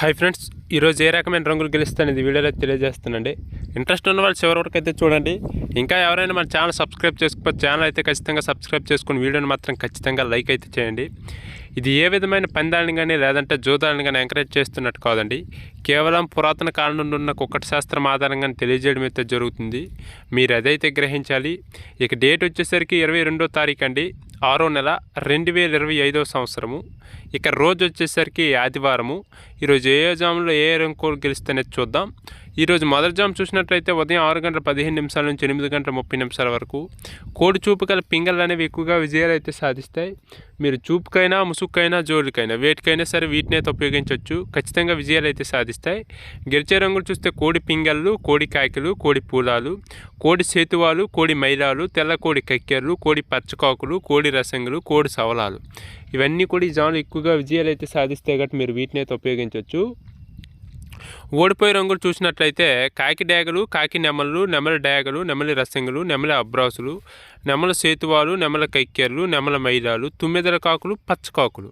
Hi friends ఈరోజు ఏ రకమైన రంగులు గెలుస్తానేది వీడియోలో తెలియజేస్తానండి. ఇంట్రెస్ట్ ఉన్న వాళ్ళు చివరి వరకు అయితే చూడండి. ఇంకా ఎవరైనా మన ఛానల్ సబ్స్క్రైబ్ చేసుకోకపోతే ఛానల్ అయితే ఖచ్చితంగా సబ్స్క్రైబ్ చేసుకుని వీడియోని మాత్రం ఖచ్చితంగా లైక్ అయితే చేయండి. ఇది ఏ విధమైన పందాలను కానీ లేదంటే జూదాలను కానీ ఎంకరేజ్ చేస్తున్నట్టు కాదండి. కేవలం పురాతన కాలం నుండి ఉన్న కుక్కటి శాస్త్రం ఆధారంగా తెలియజేయడం అయితే జరుగుతుంది. మీరు అదైతే గ్రహించాలి ఇక డేట్ వచ్చేసరికి ఇరవై రెండో తారీఖు అండి. ఆరో నెల రెండు వేల ఇరవై ఐదవ సంవత్సరము. ఇక రోజు వచ్చేసరికి ఆదివారము. ఈరోజు ఏ జాములో ఏ రంకోలు గెలుస్తానేది చూద్దాం. ఈరోజు మొదటి జామ్ చూసినట్లయితే ఉదయం ఆరు గంటల పదిహేను నిమిషాల నుంచి ఎనిమిది గంటల ముప్పై నిమిషాల వరకు కోడి చూపు గల పింగళ్ళు అనేవి ఎక్కువగా విజయాలు అయితే సాధిస్తాయి. మీరు చూపుకైనా ముసుక్కైనా జోడుకైనా వేటికైనా సరే వీటిని అయితే ఉపయోగించవచ్చు. ఖచ్చితంగా విజయాలు అయితే సాధిస్తాయి. గెలిచే రంగులు చూస్తే కోడి పింగళ్ళు కోడి కాయకులు కోడి పూలాలు కోడి సేతువాలు కోడి మైలాలు తెల్ల కోడి కక్కెర్లు కోడి పచ్చకాకులు కోడి రసంగులు కోడి సవలాలు. ఇవన్నీ కూడా ఈ జాములు ఎక్కువగా విజయాలు అయితే సాధిస్తాయి కాబట్టి మీరు వీటిని అయితే ఉపయోగించవచ్చు. ఓడిపోయే రంగులు చూసినట్లయితే కాకి డేగలు కాకి నెమలు నెమల డేగలు నెమలి రసంగులు నెమలి అబ్రాసులు నెమల సేతువాలు నెమల కైక్కెర్లు నెమల మైదాలు తుమ్మెదల కాకులు పచ్చకాకులు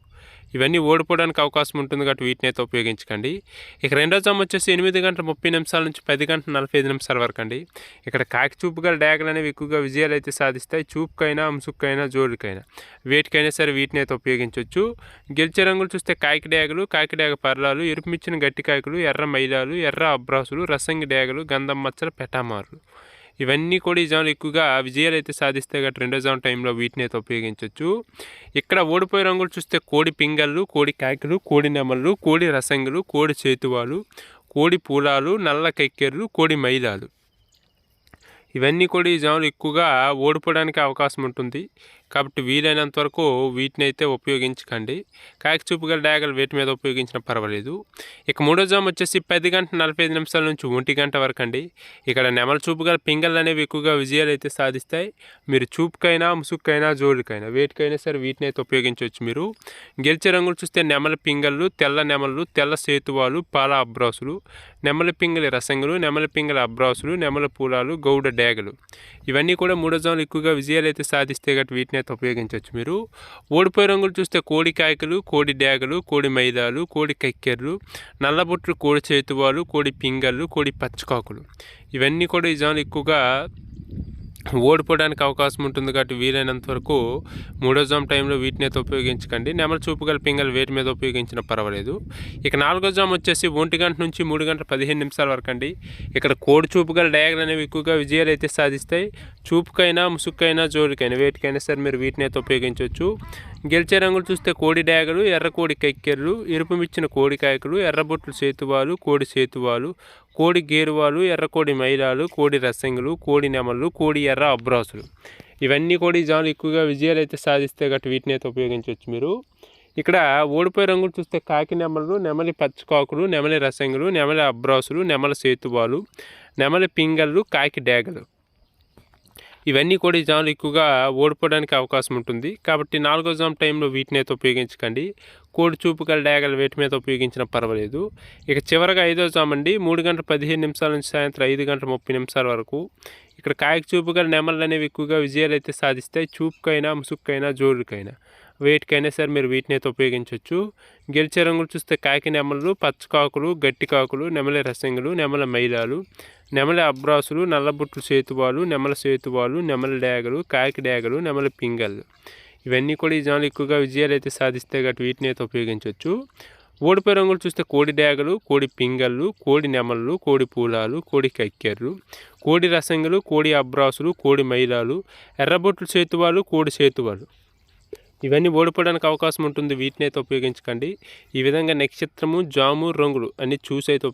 ఇవన్నీ ఓడిపోవడానికి అవకాశం ఉంటుంది కాబట్టి వీటిని అయితే ఉపయోగించకండి. ఇక రెండో జామ్ వచ్చేసి ఎనిమిది గంటల ముప్పై నిమిషాల నుంచి పది గంటల నలభై ఐదు నిమిషాల వరకు అండి. ఇక్కడ కాకి చూపు గల డ్యాగులు అనేవి ఎక్కువగా విజయాలు అయితే సాధిస్తాయి. చూపుకైనా ముసుక్కైనా జోడుకైనా. వేటికైనా సరే వీటిని అయితే ఉపయోగించవచ్చు. గెలిచే రంగులు చూస్తే కాకి డ్యాగులు కాకి డ్యాగ పర్లాలు ఎరుపుమిచ్చిన గట్టి కాయకులు ఎర్ర మైలాలు ఎర్ర అబ్రాసులు రసంగి డ్యాగులు గంధం మచ్చల పెటామారులు. ఇవన్నీ కూడా ఈ జోన్లో ఎక్కువగా విజయాలు అయితే సాధిస్తే గట్రా రెండో జోన్ టైంలో వీటిని అయితే ఉపయోగించవచ్చు ఇక్కడ ఓడిపోయే రంగులు చూస్తే కోడి పింగళ్ళు కోడి కాకిలు కోడి నెమళ్ళు కోడి రసంగులు కోడి చేతువాలు కోడి పూలాలు నల్ల కెక్కెర్లు కోడి మైలాలు. ఇవన్నీ కూడా ఈ జాములు ఎక్కువగా ఓడిపోవడానికి అవకాశం ఉంటుంది. కాబట్టి వీలైనంత వరకు వీటిని అయితే ఉపయోగించకండి. కాకిచూపు గల డాగలు వీటి మీద ఉపయోగించినా పర్వాలేదు. ఇక మూడో జామ్ వచ్చేసి పది గంట నలభై ఐదు నిమిషాల నుంచి ఒంటి గంట వరకు అండి. ఇక్కడ నెమల చూపు గల పింగళ్ళు అనేవి ఎక్కువగా విజయాలు అయితే సాధిస్తాయి. మీరు చూపుకైనా ముసుగుకైనా జోడుకైనా వేటికైనా సరే వీటిని అయితే ఉపయోగించవచ్చు మీరు. గెలిచే రంగులు చూస్తే నెమల పింగళ్ళు తెల్ల నెమలు తెల్ల సేతువాలు పాల అబ్రాసులు నెమల పింగళి రసంగులు నెమల పింగళి అబ్రాసులు నెమల పూలాలు గౌడ డేగలు ఇవన్నీ కూడా మూడో జోన్లు ఎక్కువగా విజయాలు అయితే సాధిస్తే గట్టి వీటిని అయితే ఉపయోగించవచ్చు మీరు. ఓడిపోయే రంగులు చూస్తే కోడి కాయకులు కోడి డేగలు కోడి మైదాలు కోడి కక్కెర్లు నల్లబొట్లు కోడి చేతువాలు కోడి పింగళ్ళు కోడి పచ్చకాకులు. ఇవన్నీ కూడా ఈ జోన్లు ఎక్కువగా ఓడిపోవడానికి అవకాశం ఉంటుంది కాబట్టి వీలైనంత వరకు మూడో జామ్ టైంలో వీటిని అయితే ఉపయోగించకండి. నెమల చూపు గల పింగల్ వేటి మీద ఉపయోగించిన పర్వాలేదు. ఇక నాలుగో జామ్ వచ్చేసి ఒంటి గంట నుంచి మూడు గంటల పదిహేను నిమిషాల వరకు అండి. ఇక్కడ కోడి చూపు గల డయాగ్రల్ అనేవి ఎక్కువగా విజయాలు అయితే సాధిస్తాయి. చూపుకైనా ముసుక్కైనా జోడికైనా వేటికైనా సరే మీరు వీటిని అయితే ఉపయోగించవచ్చు. గెలిచే రంగులు చూస్తే కోడి డాగలు ఎర్ర కోడి కక్కెర్లు ఎరుపుమిచ్చిన కోడి కాయకులు ఎర్రబొట్లు సేతువాలు కోడి సేతువాలు కోడి గేరువాలు ఎర్రకోడి మైలాలు కోడి రసంగులు కోడి నెమలు కోడి ఎర్ర అబ్రాసులు. ఇవన్నీ కూడా ఈ జాములు ఎక్కువగా విజయాలు అయితే సాధిస్తే గట్టి వీటిని అయితే ఉపయోగించవచ్చు మీరు. ఇక్కడ ఓడిపోయే రంగులు చూస్తే కాకి నెమలు నెమలి పచ్చకాకులు నెమలి రసంగులు నెమలి అబ్రాసులు నెమల సేతువాలు నెమలి పింగళ్ళు కాకి డేగలు ఇవన్నీ కూడా ఈ జాములు ఎక్కువగా ఓడిపోవడానికి అవకాశం ఉంటుంది. కాబట్టి నాలుగో జామ్ టైంలో వీటిని అయితే ఉపయోగించకండి. కోడి చూపు గల డయాగల వేటి మీద ఉపయోగించినా పర్వాలేదు. ఇక చివరగా ఐదో జామ్ అండి. మూడు గంటల పదిహేను నిమిషాల నుంచి సాయంత్రం ఐదు గంటల ముప్పై నిమిషాల వరకు. ఇక్కడ కాయకు చూపు గల నెమళ్ళు అనేవి ఎక్కువగా విజయాలు అయితే సాధిస్తాయి. చూపుకైనా ముసుక్కైనా జోరుకైనా వేటికైనా సరే మీరు వీటిని అయితే ఉపయోగించవచ్చు గెలిచే రంగులు చూస్తే కాకి నెమలు పచ్చకాకులు గట్టి కాకులు నెమలి రసంగులు నెమల మైలాలు నెమలి అబ్రాసులు నల్లబుట్లు సేతువాలు నెమల సేతువాలు నెమల డాగలు కాకి డేగలు నెమల పింగళ్ళు. ఇవన్నీ కూడా ఈ జనాలు ఎక్కువగా విజయాలు అయితే సాధిస్తే గట్టి వీటిని అయితే ఉపయోగించవచ్చు ఓడిపోయి రంగులు చూస్తే కోడి డేగలు కోడి పింగళ్ళు కోడి నెమళ్ళు కోడి పూలాలు కోడి కక్కెర్లు కోడి రసంగులు కోడి అబ్రాసులు కోడి మైలాలు ఎర్రబొట్లు సేతువాలు కోడి సేతువాలు. ఇవన్నీ ఓడిపోవడానికి అవకాశం ఉంటుంది. వీటిని అయితే ఉపయోగించకండి. ఈ విధంగా నక్షత్రము జాము రంగులు అన్ని చూసి అయితే